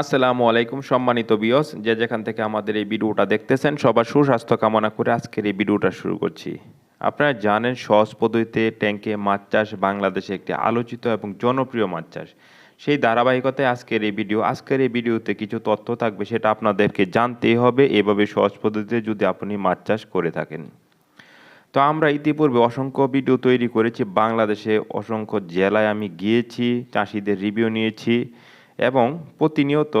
আসসালামু আলাইকুম সম্মানিত বিয়স যে যেখান থেকে আমাদের এই ভিডিওটা দেখতেছেন, সবার সুস্বাস্থ্য কামনা করে আজকের এই ভিডিওটা শুরু করছি। আপনারা জানেন, সহজ পদ্ধতিতে ট্যাঙ্কে মাছ চাষ বাংলাদেশে একটি আলোচিত এবং জনপ্রিয় মাছ চাষ। সেই ধারাবাহিকতায় আজকের এই ভিডিও, আজকের এই ভিডিওতে কিছু তথ্য থাকবে, সেটা আপনাদেরকে জানতেই হবে। এভাবে সহজ পদ্ধতিতে যদি আপনি মাছ চাষ করে থাকেন। তো আমরা ইতিপূর্বে অসংখ্য ভিডিও তৈরি করেছি। বাংলাদেশে অসংখ্য জেলায় আমি গিয়েছি, চাষিদের রিভিউ নিয়েছি। এবং প্রতিনিয়ত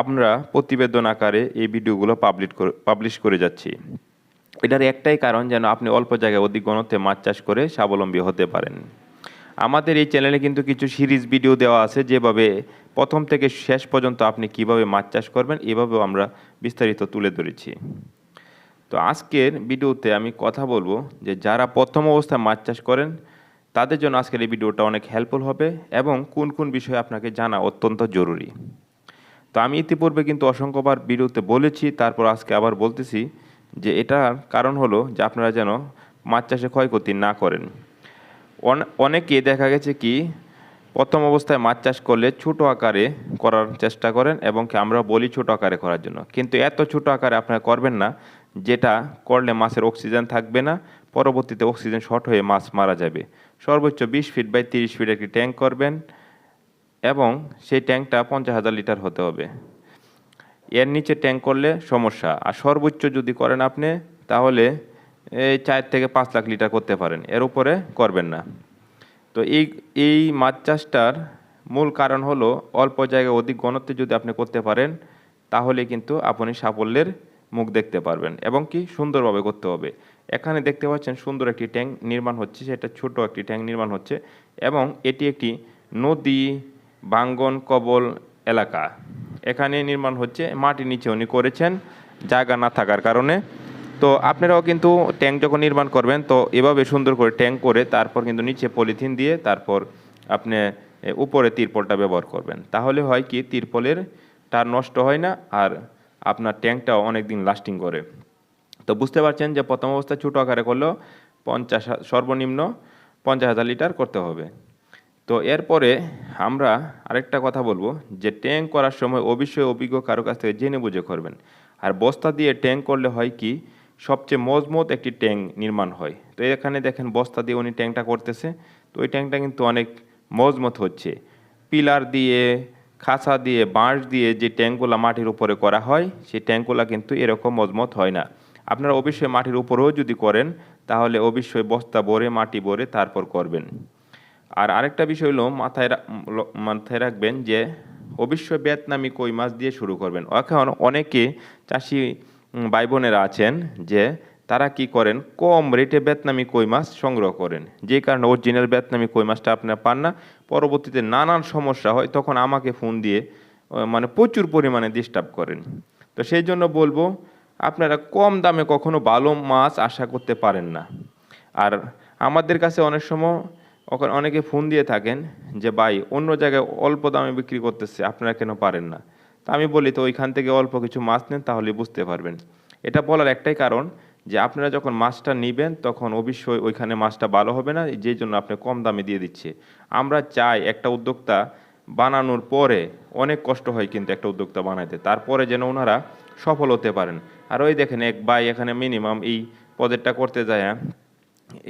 আমরা প্রতিবেদন আকারে এই ভিডিওগুলো পাবলিশ পাবলিশ করে যাচ্ছি। এটার একটাই কারণ যেন আপনি অল্প জায়গায় অধিক গণতে মাছ চাষ করে স্বাবলম্বী হতে পারেন। আমাদের এই চ্যানেলে কিন্তু কিছু সিরিজ ভিডিও দেওয়া আছে যেভাবে প্রথম থেকে শেষ পর্যন্ত আপনি কীভাবে মাছ চাষ করবেন, এভাবেও আমরা বিস্তারিত তুলে ধরেছি। তো আজকের ভিডিওতে আমি কথা বলব যে যারা প্রথম অবস্থায় মাছ চাষ করেন তাদের জন্য আজকের এই ভিডিওটা অনেক হেল্পফুল হবে এবং কোন কোন বিষয়ে আপনাকে জানা অত্যন্ত জরুরি। তো আমি ইতিপূর্বে কিন্তু অসংখ্যবার ভিডিওতে বলেছি, তারপর আজকে আবার বলতেছি যে এটার কারণ হলো যে আপনারা যেন মাছ চাষে ক্ষয়ক্ষতি না করেন। অন- অনেকে দেখা গেছে কি, প্রথম অবস্থায় মাছ চাষ করলে ছোট আকারে করার চেষ্টা করেন এবং কি আমরা বলি ছোট আকারে করার জন্য। কিন্তু এত ছোট আকারে আপনারা করবেন না, যেটা করলে মাছের অক্সিজেন থাকবে না পরবর্তীতে অক্সিজেন শর্ট হয়ে মাছ মারা যাবে। সর্বোচ্চ বিশ ফিট বাই তিরিশ ফিট একটি ট্যাঙ্ক করবেন এবং সেই ট্যাঙ্কটা পঞ্চাশ হাজার লিটার হতে হবে। এর নিচে ট্যাঙ্ক করলে সমস্যা। আর সর্বোচ্চ যদি করেন আপনি, তাহলে এই চার থেকে পাঁচ লাখ লিটার করতে পারেন। এর উপরে করবেন না। তো এই এই মাছ চাষটার মূল কারণ হলো অল্প জায়গায় অধিক ঘনত্বে যদি আপনি করতে পারেন, তাহলে কিন্তু আপনি সাফল্যের মুখ দেখতে পারবেন এবং কি সুন্দরভাবে করতে হবে। এখানে দেখতে পাচ্ছেন সুন্দর একটি ট্যাঙ্ক নির্মাণ হচ্ছে, সেটা ছোট একটি ট্যাঙ্ক নির্মাণ হচ্ছে এবং এটি একটি নদী, বাঙ্গন, কবল এলাকা। এখানে নির্মাণ হচ্ছে মাটির নিচে উনি করেছেন, জায়গা না থাকার কারণে। তো আপনারাও কিন্তু ট্যাঙ্ক যখন নির্মাণ করবেন, তো এভাবে সুন্দর করে ট্যাঙ্ক করে তারপর কিন্তু নিচে পলিথিন দিয়ে তারপর আপনি উপরে তিরপলটা ব্যবহার করবেন। তাহলে হয় কি, তিরপলের তার নষ্ট হয় না আর আপনার ট্যাঙ্কটাও অনেক দিন লাস্টিং করে। তো বুঝতে পারছেন যে প্রথম অবস্থায় ছোটো আকারে করলেও পঞ্চাশ সর্বনিম্ন পঞ্চাশ হাজার লিটার করতে হবে। তো এরপরে আমরা আরেকটা কথা বলব যে ট্যাঙ্ক করার সময় অবশ্যই অভিজ্ঞ কারও কাছ থেকে জেনে বুঝে করবেন। আর বস্তা দিয়ে ট্যাঙ্ক করলে হয় কি, সবচেয়ে মজবুত একটি ট্যাঙ্ক নির্মাণ হয়। তো এখানে দেখেন বস্তা দিয়ে উনি ট্যাঙ্কটা করতেছে। তো ওই ট্যাঙ্কটা কিন্তু অনেক মজবুত হচ্ছে। পিলার দিয়ে, খাঁচা দিয়ে, বাঁশ দিয়ে যে ট্যাঙ্কগুলো মাটির উপরে করা হয়, সেই ট্যাঙ্কগুলো কিন্তু এরকম মজবুত হয় না। আপনারা অবশ্যই মাটির উপরেও যদি করেন, তাহলে অবশ্যই বস্তা ভরে, মাটি ভরে তারপর করবেন। আর আরেকটা বিষয় হলো, মাথায় মাথায় রাখবেন যে, অবশ্যই বেতনামি কই মাছ দিয়ে শুরু করবেন। এখন অনেকে চাষি ভাই বোনেরা আছেন যে, তারা কি করেন, কম রেটে বেতনামি কই মাছ সংগ্রহ করেন। যে কারণে অরিজিনাল ভিয়েতনামি কই মাছটা আপনারা পান না। পরবর্তীতে নানান সমস্যা হয়, তখন আমাকে ফোন দিয়ে মানে প্রচুর পরিমাণে ডিস্টার্ব করেন। তো সেই জন্য বলব আপনারা কম দামে কখনো ভালো মাছ আশা করতে পারেন না। আর আমাদের কাছে অনেক সময় ওখানে অনেকে ফোন দিয়ে থাকেন যে, ভাই, অন্য জায়গায় অল্প দামে বিক্রি করতেছে, আপনারা কেন পারেন না? তা আমি বলি, তো ওইখান থেকে অল্প কিছু মাছ নেন তাহলে বুঝতে পারবেন। এটা বলার একটাই কারণ যে, আপনারা যখন মাছটা নেবেন, তখন অবশ্যই ওইখানে মাছটা ভালো হবে না, যেই জন্য আপনি কম দামে দিয়ে দিচ্ছে। আমরা চাই একটা উদ্যোক্তা বানানোর পরে অনেক কষ্ট হয় কিন্তু একটা উদ্যোক্তা বানাইতে। তারপরে যেন ওনারা সফল হতে পারেন। আর ওই দেখেন এক ভাই এখানে মিনিমাম এই পদেরটা করতে যায় হ্যাঁ,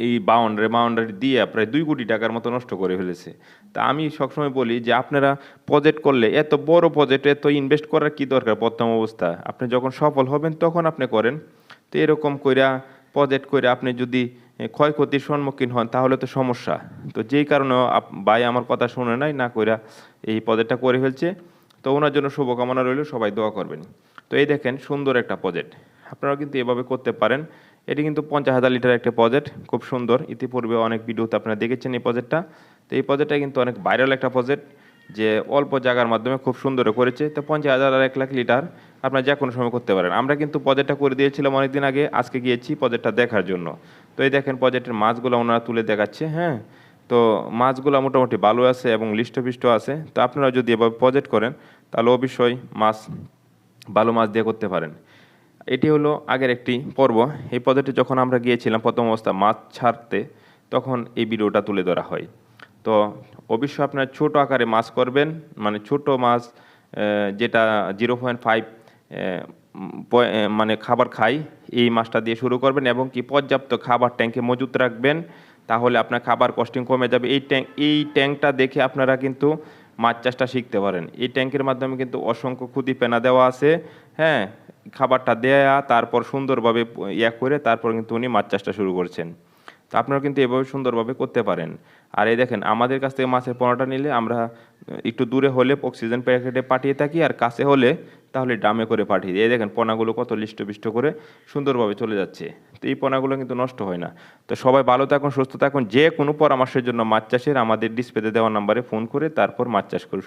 এই বাউন্ডারি বাউন্ডারি দিয়ে প্রায় দুই কোটি টাকার মতো নষ্ট করে ফেলেছে। তা আমি সবসময় বলি যে আপনারা প্রজেক্ট করলে এত বড় প্রজেক্ট এত ইনভেস্ট করার কি দরকার প্রথম অবস্থা? আপনি যখন সফল হবেন তখন আপনি করেন। তো এরকম কইরা প্রজেক্ট করে আপনি যদি ক্ষয়ক্ষতির সম্মুখীন হন তাহলে তো সমস্যা। তো যেই কারণে ভাই আমার কথা শুনে নাই না কইরা এই প্রজেক্টটা করে ফেলছে। তো ওনার জন্য শুভকামনা রইল, সবাই দোয়া করবেন। তো এই দেখেন সুন্দর একটা প্রজেক্ট আপনারাও কিন্তু এভাবে করতে পারেন। এটি কিন্তু পঞ্চাশ হাজার লিটার একটা প্রজেক্ট খুব সুন্দর। ইতিপূর্বে অনেক ভিডিওতে আপনারা দেখেছেন এই প্রজেক্টটা তো এই প্রজেক্টটা কিন্তু অনেক ভাইরাল একটা প্রজেক্ট যে অল্প জায়গার মাধ্যমে খুব সুন্দর করেছে। তো পঞ্চাশ হাজার আর এক লাখ লিটার আপনারা যে কোনো সময় করতে পারেন। আমরা কিন্তু প্রজেক্টটা করে দিয়েছিলাম অনেকদিন আগে, আজকে গিয়েছি প্রজেক্টটা দেখার জন্য। তো এই দেখেন প্রজেক্টের মাছগুলো ওনারা তুলে দেখাচ্ছে হ্যাঁ। তো মাছগুলো মোটামুটি ভালো আছে এবং লিষ্টপিষ্ট আছে। তো আপনারা যদি এভাবে প্রজেক্ট করেন, তাহলে অবশ্যই মাছ, ভালো মাছ দিয়ে করতে পারেন। এটি হলো আগের একটি পর্ব। এই পদ্ধতি যখন আমরা গিয়েছিলাম প্রথম অবস্থা মাছ ছাড়তে, তখন এই ভিডিওটা তুলে ধরা হয়। তো অবশ্যই আপনার ছোট আকারে মাছ করবেন মানে ছোট মাছ যেটা জিরো পয়েন্ট ফাইভ মানে খাবার খাই এই মাছটা দিয়ে শুরু করবেন এবং কি পর্যাপ্ত খাবার ট্যাঙ্কে মজুত রাখবেন। তাহলে আপনার খাবার কস্টিং কমে যাবে। এই ট্যাঙ্ক এই ট্যাঙ্কটা দেখে আপনারা কিন্তু মাছ চাষটা শিখতে পারেন। এই ট্যাঙ্কের মাধ্যমে কিন্তু অসংখ্য ক্ষতি পেনা দেওয়া আছে। হ্যাঁ খাবারটা দেয়া, তারপর সুন্দরভাবে ইয়া করে তারপর কিন্তু উনি মাছ চাষটা শুরু করছেন। তো আপনারা কিন্তু এভাবে সুন্দরভাবে করতে পারেন। আর এই দেখেন, আমাদের কাছ থেকে মাছের পোনাটা নিলে আমরা একটু দূরে হলে অক্সিজেন প্যাকেটে পাঠিয়ে থাকি, আর কাছে হলে তাহলে ড্রামে করে পাঠিয়ে দিই। এই দেখেন, পোনাগুলো কত লিষ্টপিষ্ট করে সুন্দরভাবে চলে যাচ্ছে। তো এই পোনাগুলো কিন্তু নষ্ট হয় না। তো সবাই ভালো থাকুন, সুস্থ থাকুন, যে কোনো পরামর্শের জন্য মাছ চাষের আমাদের ডিসপ্লেতে দেওয়া নাম্বারে ফোন করে তারপর মাছ চাষ করে